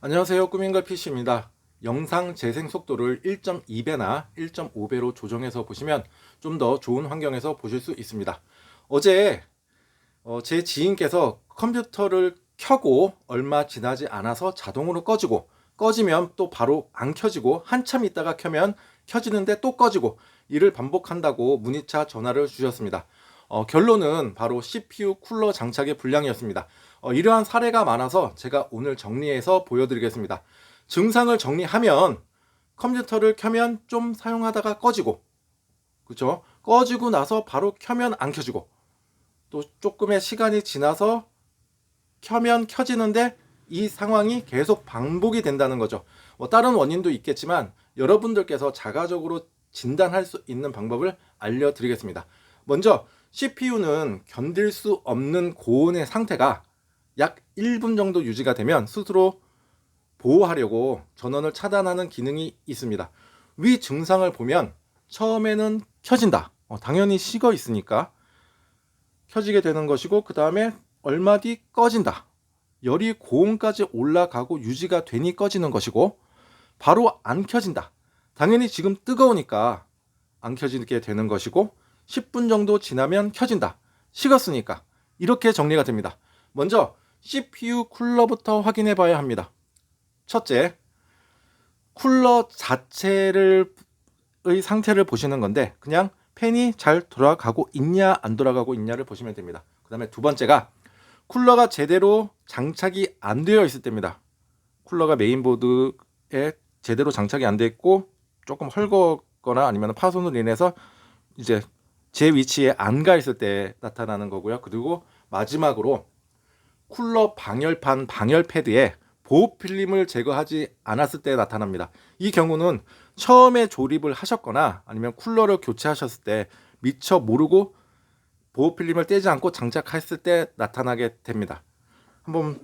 안녕하세요. 꾸민걸 PC입니다. 영상 재생 속도를 1.2배나 1.5배로 조정해서 보시면 좀 더 좋은 환경에서 보실 수 있습니다. 어제 어, 제 지인께서 컴퓨터를 켜고 얼마 지나지 않아서 자동으로 꺼지고 꺼지면 또 바로 안 켜지고 한참 있다가 켜면 켜지는데 또 꺼지고 이를 반복한다고 문의차 전화를 주셨습니다. 어, 결론은 바로 CPU 쿨러 장착의 불량이었습니다. 어, 이러한 사례가 많아서 제가 오늘 정리해서 보여드리겠습니다. 증상을 정리하면 컴퓨터를 켜면 좀 사용하다가 꺼지고, 그죠? 꺼지고 나서 바로 켜면 안 켜지고, 또 조금의 시간이 지나서 켜면 켜지는데 이 상황이 계속 반복이 된다는 거죠. 뭐 다른 원인도 있겠지만 여러분들께서 자가적으로 진단할 수 있는 방법을 알려드리겠습니다. 먼저 CPU는 견딜 수 없는 고온의 상태가 약 1분 정도 유지가 되면 스스로 보호하려고 전원을 차단하는 기능이 있습니다. 위 증상을 보면 처음에는 켜진다. 어, 당연히 식어 있으니까 켜지게 되는 것이고 그 다음에 얼마 뒤 꺼진다. 열이 고온까지 올라가고 유지가 되니 꺼지는 것이고 바로 안 켜진다. 당연히 지금 뜨거우니까 안 켜지게 되는 것이고 10분 정도 지나면 켜진다. 식었으니까 이렇게 정리가 됩니다. 먼저 CPU 쿨러부터 확인해 봐야 합니다. 첫째, 쿨러 자체를 의 상태를 보시는 건데 그냥 팬이 잘 돌아가고 있냐 안 돌아가고 있냐를 보시면 됩니다. 그다음에 두 번째가 쿨러가 제대로 장착이 안 되어 있을 때입니다. 쿨러가 메인보드에 제대로 장착이 안 돼 있고 조금 헐거거나 아니면 파손으로 인해서 이제 제 위치에 안 가 있을 때 나타나는 거고요. 그리고 마지막으로 쿨러 방열판 방열 패드에 보호 필름을 제거하지 않았을 때 나타납니다. 이 경우는 처음에 조립을 하셨거나 아니면 쿨러를 교체하셨을 때 미처 모르고 보호 필름을 떼지 않고 장착했을 때 나타나게 됩니다. 한번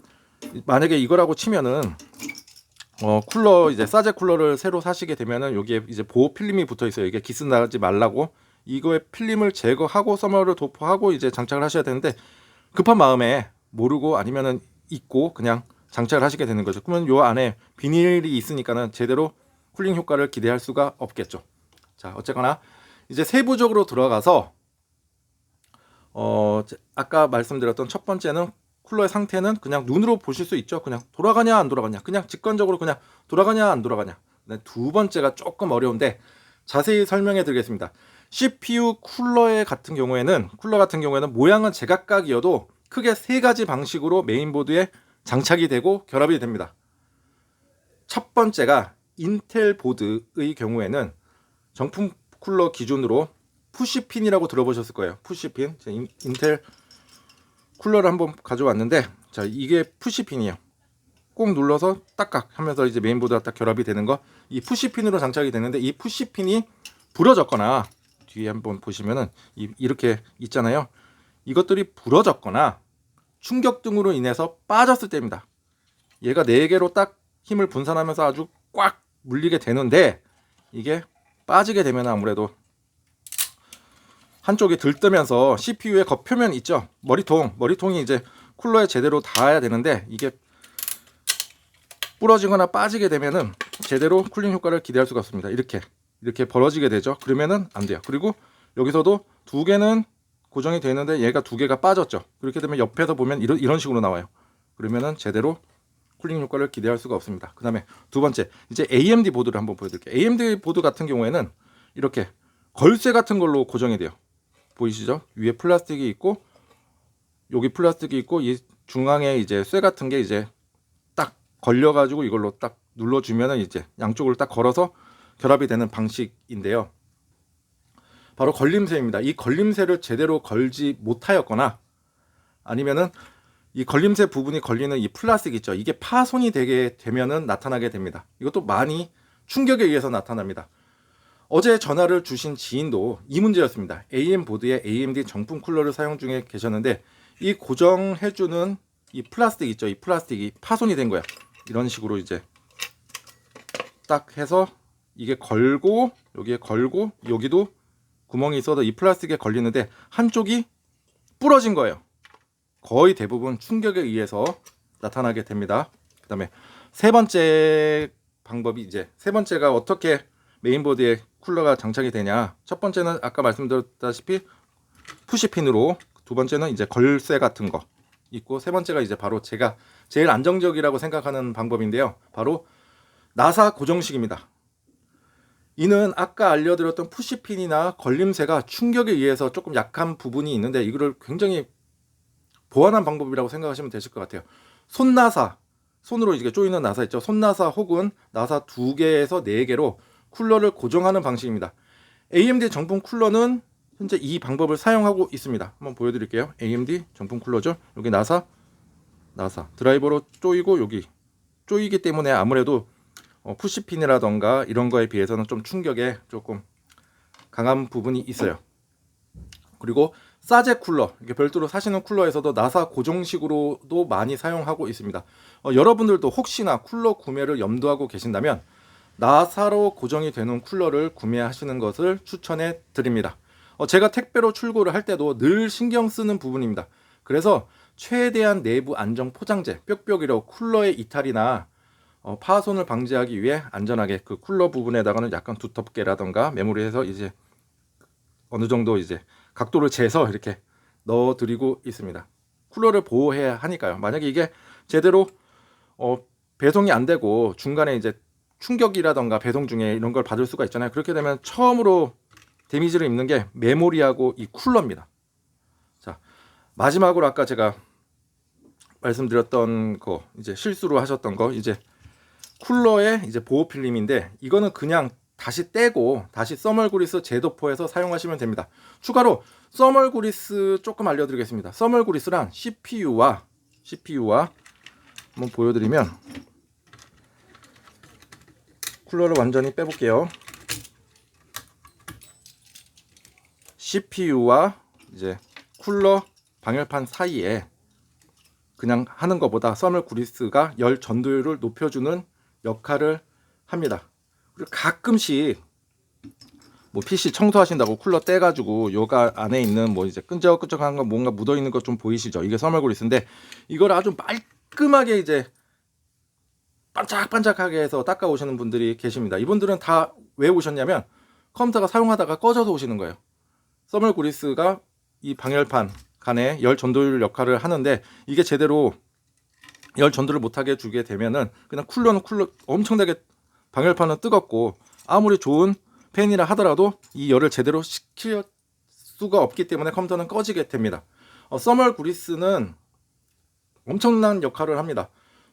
만약에 이거라고 치면은 어 쿨러 이제 사제 쿨러를 새로 사시게 되면은 여기에 이제 보호 필름이 붙어 있어요. 이게 기스 나지 말라고 이거에 필름을 제거하고 서머를 도포하고 이제 장착을 하셔야 되는데 급한 마음에 모르고 아니면은 잊고 그냥 장착을 하시게 되는 거죠. 그러면 요 안에 비닐이 있으니까는 제대로 쿨링 효과를 기대할 수가 없겠죠. 자, 어쨌거나 이제 세부적으로 들어가서 어 아까 말씀드렸던 첫 번째는 쿨러의 상태는 그냥 눈으로 보실 수 있죠. 그냥 돌아가냐 안 돌아가냐. 그냥 직관적으로 그냥 돌아가냐 안 돌아가냐. 네, 두 번째가 조금 어려운데 자세히 설명해 드리겠습니다. CPU 쿨러의 같은 경우에는 쿨러 같은 경우에는 모양은 제각각이어도 크게 세 가지 방식으로 메인보드에 장착이 되고 결합이 됩니다. 첫 번째가 인텔 보드의 경우에는 정품 쿨러 기준으로 푸시핀이라고 들어보셨을 거예요. 푸시핀. 인텔 쿨러를 한번 가져왔는데 자 이게 푸시핀이에요. 꼭 눌러서 딱딱 하면서 이제 메인보드가 딱 결합이 되는 거 이 푸시핀으로 장착이 되는데 이 푸시핀이 부러졌거나 뒤에 한번 보시면은 이, 이렇게 있잖아요. 이것들이 부러졌거나 충격 등으로 인해서 빠졌을 때입니다. 얘가 네 개로 딱 힘을 분산하면서 아주 꽉 물리게 되는데 이게 빠지게 되면 아무래도 한쪽이 들뜨면서 CPU의 겉표면 있죠. 머리통, 머리통이 이제 쿨러에 제대로 닿아야 되는데 이게 부러지거나 빠지게 되면은 제대로 쿨링 효과를 기대할 수가 없습니다. 이렇게 이렇게 벌어지게 되죠. 그러면은 안 돼요. 그리고 여기서도 두 개는 고정이 되는데 얘가 두 개가 빠졌죠. 그렇게 되면 옆에서 보면 이런 이런 식으로 나와요. 그러면은 제대로 쿨링 효과를 기대할 수가 없습니다. 그 다음에 두 번째 이제 AMD 보드를 한번 보여드릴게요. AMD 보드 같은 경우에는 이렇게 걸쇠 같은 걸로 고정이 돼요. 보이시죠? 위에 플라스틱이 있고 여기 플라스틱이 있고 이 중앙에 이제 쇠 같은 게 이제 딱 걸려가지고 이걸로 딱 눌러주면은 이제 양쪽을 딱 걸어서 결합이 되는 방식인데요. 바로 걸림쇠입니다. 이 걸림쇠를 제대로 걸지 못하였거나 아니면은 이 걸림쇠 부분이 걸리는 이 플라스틱 있죠. 이게 파손이 되게 되면은 나타나게 됩니다. 이것도 많이 충격에 의해서 나타납니다. 어제 전화를 주신 지인도 이 문제였습니다. AM 보드에 AMD 정품 쿨러를 사용 중에 계셨는데 이 고정해주는 이 플라스틱 있죠. 이 플라스틱이 파손이 된 거야. 이런 식으로 이제 딱 해서 이게 걸고 여기에 걸고 여기도 구멍이 있어도 이 플라스틱에 걸리는데 한쪽이 부러진 거예요. 거의 대부분 충격에 의해서 나타나게 됩니다. 그 다음에 세 번째 방법이 이제 세 번째가 어떻게 메인보드에 쿨러가 장착이 되냐. 첫 번째는 아까 말씀드렸다시피 푸시핀으로 두 번째는 이제 걸쇠 같은 거 있고 세 번째가 이제 바로 제가 제일 안정적이라고 생각하는 방법인데요. 바로 나사 고정식입니다. 이는 아까 알려드렸던 푸시핀이나 걸림새가 충격에 의해서 조금 약한 부분이 있는데 이거를 굉장히 보완한 방법이라고 생각하시면 되실 것 같아요. 손나사, 손으로 이게 조이는 나사 있죠. 손나사 혹은 나사 두 개에서 네 개로 쿨러를 고정하는 방식입니다. AMD 정품 쿨러는 현재 이 방법을 사용하고 있습니다. 한번 보여드릴게요. AMD 정품 쿨러죠. 여기 나사, 나사 드라이버로 조이고 여기 조이기 때문에 아무래도 어, 푸시핀이라던가 이런 거에 비해서는 좀 충격에 조금 강한 부분이 있어요. 그리고 사제 쿨러, 이게 별도로 사시는 쿨러에서도 나사 고정식으로도 많이 사용하고 있습니다. 어, 여러분들도 혹시나 쿨러 구매를 염두하고 계신다면 나사로 고정이 되는 쿨러를 구매하시는 것을 추천해 드립니다. 어, 제가 택배로 출고를 할 때도 늘 신경 쓰는 부분입니다. 그래서 최대한 내부 안정 포장재, 뾱뾱이로 쿨러의 이탈이나 어, 파손을 방지하기 위해 안전하게 그 쿨러 부분에다가는 약간 두텁게라던가 메모리해서 이제 어느 정도 이제 각도를 재서 이렇게 넣어드리고 있습니다. 쿨러를 보호해야 하니까요. 만약에 이게 제대로 어, 배송이 안 되고 중간에 이제 충격이라던가 배송 중에 이런 걸 받을 수가 있잖아요. 그렇게 되면 처음으로 데미지를 입는 게 메모리하고 이 쿨러입니다. 자 마지막으로 아까 제가 말씀드렸던 거 이제 실수로 하셨던 거 이제 쿨러의 이제 보호 필름인데 이거는 그냥 다시 떼고 다시 써멀그리스 제도포에서 사용하시면 됩니다. 추가로 써멀그리스 조금 알려드리겠습니다. 써멀그리스란 CPU와 CPU와 한번 보여드리면 쿨러를 완전히 빼볼게요. CPU와 이제 쿨러 방열판 사이에 그냥 하는 것보다 써멀 그리스가 열 전도율을 높여주는 역할을 합니다. 그리고 가끔씩 뭐 PC 청소하신다고 쿨러 떼가지고 요가 안에 있는 뭐 이제 끈적끈적한 거 뭔가 묻어 있는 거좀 보이시죠? 이게 써멀그리스인데 이걸 아주 말끔하게 이제 반짝반짝하게 해서 닦아 오시는 분들이 계십니다. 이분들은 다 왜 오셨냐면 컴퓨터가 사용하다가 꺼져서 오시는 거예요. 써멀그리스가 이 방열판 간에 열 전도율 역할을 하는데 이게 제대로 열 전도를 못하게 주게 되면은 그냥 쿨러는 쿨러 엄청나게 방열판은 뜨겁고 아무리 좋은 팬이라 하더라도 이 열을 제대로 식힐 수가 없기 때문에 컴퓨터는 꺼지게 됩니다. 어, 써멀 구리스는 엄청난 역할을 합니다.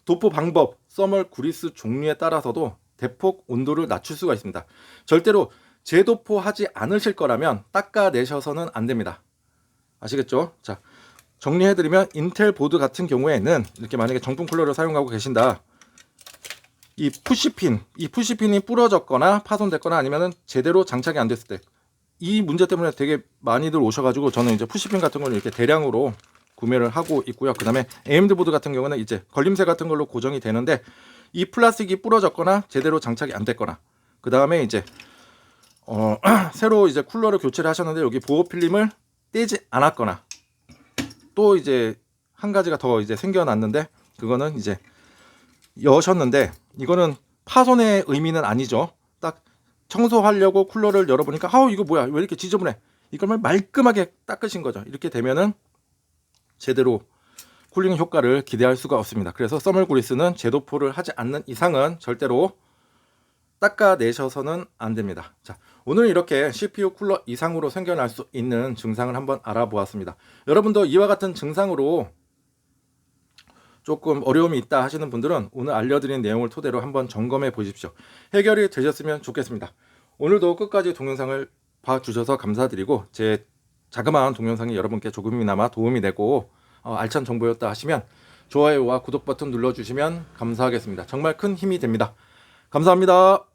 도포 방법, 써멀 구리스 종류에 따라서도 대폭 온도를 낮출 수가 있습니다. 절대로 재도포하지 않으실 거라면 닦아내셔서는 안 됩니다. 아시겠죠? 자, 정리해드리면 인텔 보드 같은 경우에는 이렇게 만약에 정품 쿨러를 사용하고 계신다. 이 푸시핀, 이 푸시핀이 부러졌거나 파손됐거나 아니면은 제대로 장착이 안 됐을 때 이 문제 때문에 되게 많이들 오셔가지고 저는 이제 푸시핀 같은 걸 이렇게 대량으로 구매를 하고 있고요. 그 다음에 AMD 보드 같은 경우는 이제 걸림새 같은 걸로 고정이 되는데 이 플라스틱이 부러졌거나 제대로 장착이 안 됐거나 그 다음에 이제 어, 새로 이제 쿨러를 교체를 하셨는데 여기 보호 필름을 떼지 않았거나 또 이제 한 가지가 더 이제 생겨났는데 그거는 이제 여셨는데 이거는 파손의 의미는 아니죠. 딱 청소하려고 쿨러를 열어보니까 아우 이거 뭐야 왜 이렇게 지저분해 이걸 말끔하게 닦으신 거죠. 이렇게 되면은 제대로 쿨링 효과를 기대할 수가 없습니다. 그래서 써멀 그리스는 제도포를 하지 않는 이상은 절대로 닦아내셔서는 안 됩니다. 자, 오늘 이렇게 CPU 쿨러 이상으로 생겨날 수 있는 증상을 한번 알아보았습니다. 여러분도 이와 같은 증상으로 조금 어려움이 있다 하시는 분들은 오늘 알려드린 내용을 토대로 한번 점검해 보십시오. 해결이 되셨으면 좋겠습니다. 오늘도 끝까지 동영상을 봐주셔서 감사드리고 제 자그마한 동영상이 여러분께 조금이나마 도움이 되고 어, 알찬 정보였다 하시면 좋아요와 구독 버튼 눌러주시면 감사하겠습니다. 정말 큰 힘이 됩니다. 감사합니다.